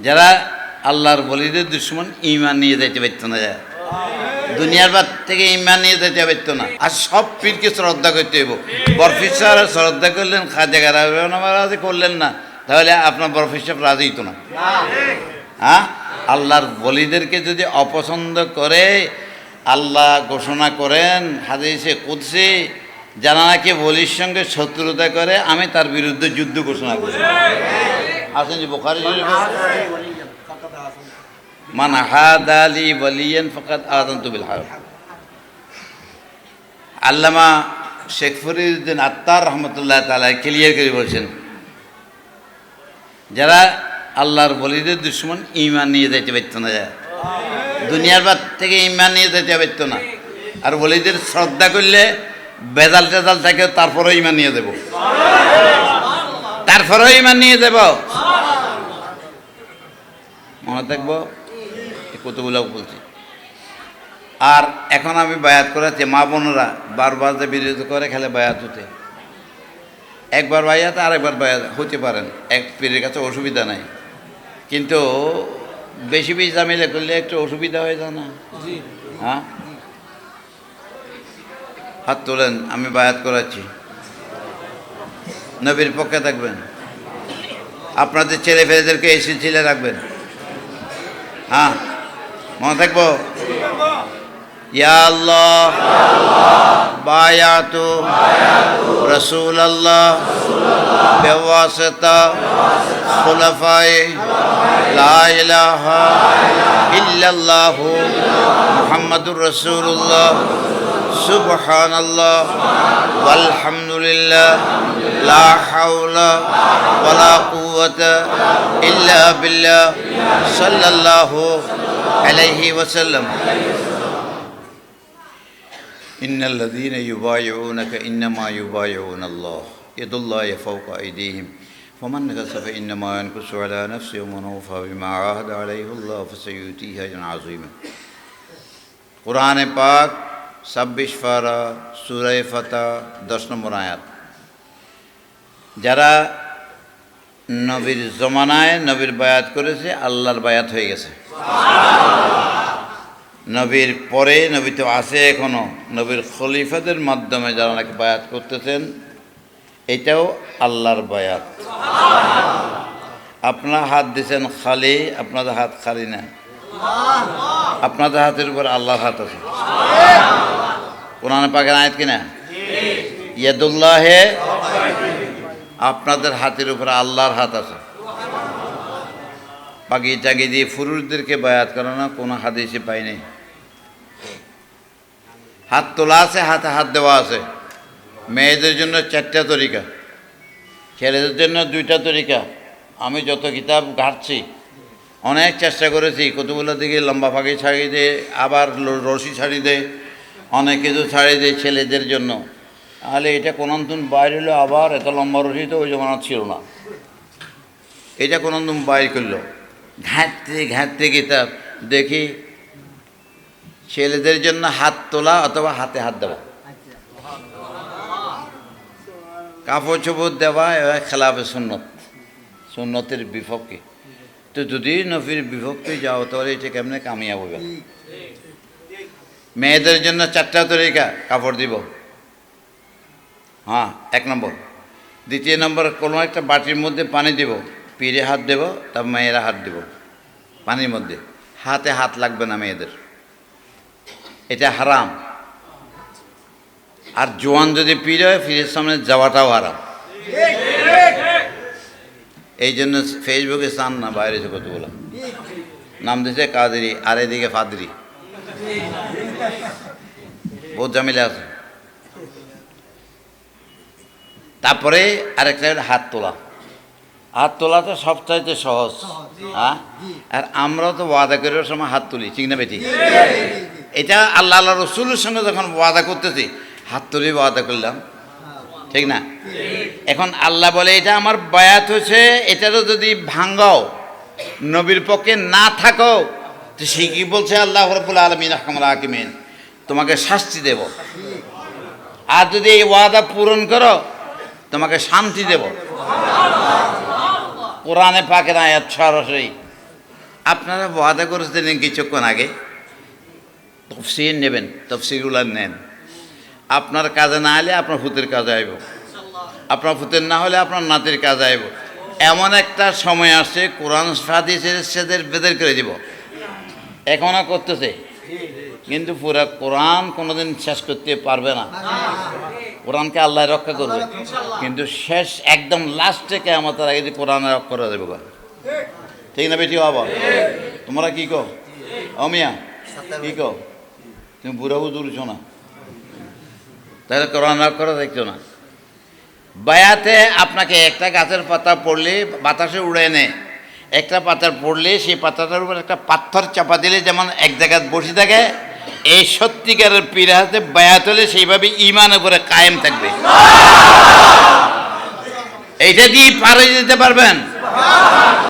যারা আল্লাহর বলিদের দুশ্মন ইমান নিয়ে যাইতে পারতো না যায়। দুনিয়ার বাদ থেকে ইমান নিয়ে যেতে পারতো না। আর সব পীরকে শ্রদ্ধা করতে হইব। বরফির সাহেব শ্রদ্ধা করলেন খাজা গারাজি করলেন না। তাহলে আপনার বরফির সাহেব রাজি হইতো না। হ্যাঁ? আল্লাহর বলিদেরকে যদি অপছন্দ করে, আল্লাহ ঘোষণা করেন, হাদিসে, কুদসি, যারা নাকি বলির সঙ্গে শত্রুতা করে, আমি তার বিরুদ্ধে যুদ্ধ ঘোষণা করি আসেন বোখারি মান হাদ আলী বলিয়েন ফকাত আদন্ত বিল হার আল্লামা শেখ ফরিদুদ্দিন আত্মার রহমতুল্লাহ তালা ক্লিয়ার করে বলছেন যারা আল্লাহর বলিদের দুশ্মন ইমান নিয়ে যাইতে পারতো না যায় দুনিয়ার বাদ থেকে ইমান নিয়ে যেতে পারতো না আর বলিদের শ্রদ্ধা করলে বেজাল টেজাল থাকে তারপরেও ইমান নিয়ে দেব তারপরেও ইমান নিয়ে দেব মনে থাকব এই কতগুলো বলছি। আর এখন আমি বায়াত করাচ্ছি মা বোনরা বারবার যে বিরোধ করে খেলে বায়াত হতে। একবার বায়াত আর একবার বায়াত হতে পারেন এক পীরের কাছে অসুবিধা নাই। কিন্তু বেশি বেশি জামিলে করলে একটু অসুবিধা হয়ে যায় না? হ্যাঁ? হাত তোলেন আমি বায়াত করাচ্ছি। নবীর পক্ষে থাকবেন। আপনাদের ছেলে ফেলেদেরকে এই সিলসিলে রাখবেন। হ্যাঁ মনে থাকব? আল্লাহ বায়াতু سبحان اللہ والحمد للہ لا حول ولا قوت الا باللہ، صلی اللہ علیہ وسلم. ان الذين يبايعونك انما يبايعون الله يد الله فوق ايديهم فمن نكث فانما ينكث على نفسه ومن بما عاهد عليه الله فسيؤتيه اجرا عظيما قرآن پاک ছাব্বিশ ফারা সুরাই ফাতা, দশ নম্বর আয়াত। যারা নবীর জমানায় নবীর বায়াত করেছে, আল্লাহর বায়াত হয়ে গেছে। নবীর পরে নবী তো আছে এখনও নবীর খলিফাদের মাধ্যমে যারা নাকি বায়াত করতেছেন, এটাও আল্লাহর বায়াত। আপনার হাত দিছেন খালি, আপনাদের হাত খালি না। আপনাদের হাতের উপর আল্লাহর হাত আছে। কোরআন পাকের আয়াত কিনা ইয়াদুল্লাহে আপনাদের হাতের উপরে আল্লাহর হাত আছে। বাকি চাকি দিয়ে ফুরুষদেরকে বায়াত করে না, কোনো পাই নাই। হাত তোলা আছে, হাতে হাত দেওয়া আছে। মেয়েদের জন্য চারটা তরিকা, ছেলেদের জন্য দুইটা তরিকা। আমি যত কিতাব ঘাটছি, অনেক চেষ্টা করেছি, কতগুলো দিকে লম্বা ফাঁকি ছাড়িয়ে দে, আবার রশি ছাড়িয়ে দে অনেক কিছু ছাড়ে দেয় ছেলেদের জন্য। তাহলে এটা কোনদিন বাইর হলো আবার? এত লম্বা রশি তো ওই জমানা ছিল না। এটা কোনদিন বাইর করল? ঘাঁটতে ঘাঁটতে কিতাব দেখি ছেলেদের জন্য হাত তোলা অথবা হাতে হাত দেওয়া। কাপড় চোপড় দেওয়া এবার খেলাবে সুন্নত। সুন্নতের বিপক্ষে। তো যদি নফির বিপক্ষে যাও, তাহলে এটা কেমনে কামিয়াব হবে মেয়েদের জন্য চারটা তরিকা কাপড় দিব। হ্যাঁ এক নম্বর। দ্বিতীয় নম্বর, কোনো একটা বাটির মধ্যে পানি দেব। পিড়ে হাত দেব তারপর মেয়েরা হাত দেব। পানির মধ্যে। হাতে হাত লাগবে না মেয়েদের। এটা হারাম। আর জোয়ান যদি পীর হয় পীরের সামনে যাওয়াটাও হারাম। এই জন্য ফেসবুকে চান না, বাইরে কতগুলো নাম দিছে কাদেরি, আর এদিকে ফাদরি। বহুত জামিলা আছে। তারপরে আরেকটা হাত তোলা। হাত তোলা তো সবচাইতে সহজ হ্যাঁ? আর আমরা তো ওয়াদা করার সময় হাত তুলি ঠিক না বেটি? এটা আল্লাহ আল্লাহ রসুলের সঙ্গে যখন ওয়াদা করতেছি হাত তুলি ওয়াদা করলাম ঠিক না? এখন আল্লাহ বলে এটা আমার বায়াত হয়েছে এটারও যদি ভাঙ্গাও নবীর পক্ষে না থাকো তো সে কি বলছে? আল্লাহ রবুল আলমিন আকিমিন তোমাকে শাস্তি দেব। আর যদি এই ওয়াদা পূরণ করো, তোমাকে শান্তি দেব। কোরআনে পাকের আয়াত সরাসরি। আপনারা ওয়াদা করেছিলেন কিছুক্ষণ আগে। তফসির নেবেন তফসিরগুলো নেন। আপনার কাজে না হলে আপনার ফুতের কাজে আইব। আপনার ফুতের না হলে আপনার নাতির কাজে আইব। এমন একটা সময় আসছে কোরআন, হাদিসের সেদের বেদের করে দিব। এখনও করতেছে। কিন্তু পুরা কোরআন কোনোদিন শেষ করতে পারবে না। কোরআনকে আল্লাহ রক্ষা করবে। কিন্তু শেষ, একদম লাস্টে কে আমাদের আগে যে কোরআন রক্ষা করে দেবে ঠিক না বেটি বাবা? তোমরা কি কো অমিয়া কি কো তুমি বুড়া বুঝুরছো না? তাহলে কোরআন রক্ষা করে দেখছ না। বায়াতে আপনাকে একটা গাছের পাতা পড়লে বাতাসে উড়ে নেয় একটা পাতার পড়লে সেই পাতাটার উপর একটা পাথর চাপা দিলে যেমন এক জায়গায় বসে থাকে, এই সত্যিকারের পীর হাতে হলে সেইভাবে ইমান উপরে কায়েম থাকবে। এইটা দিয়ে পারে যেতে পারবেন?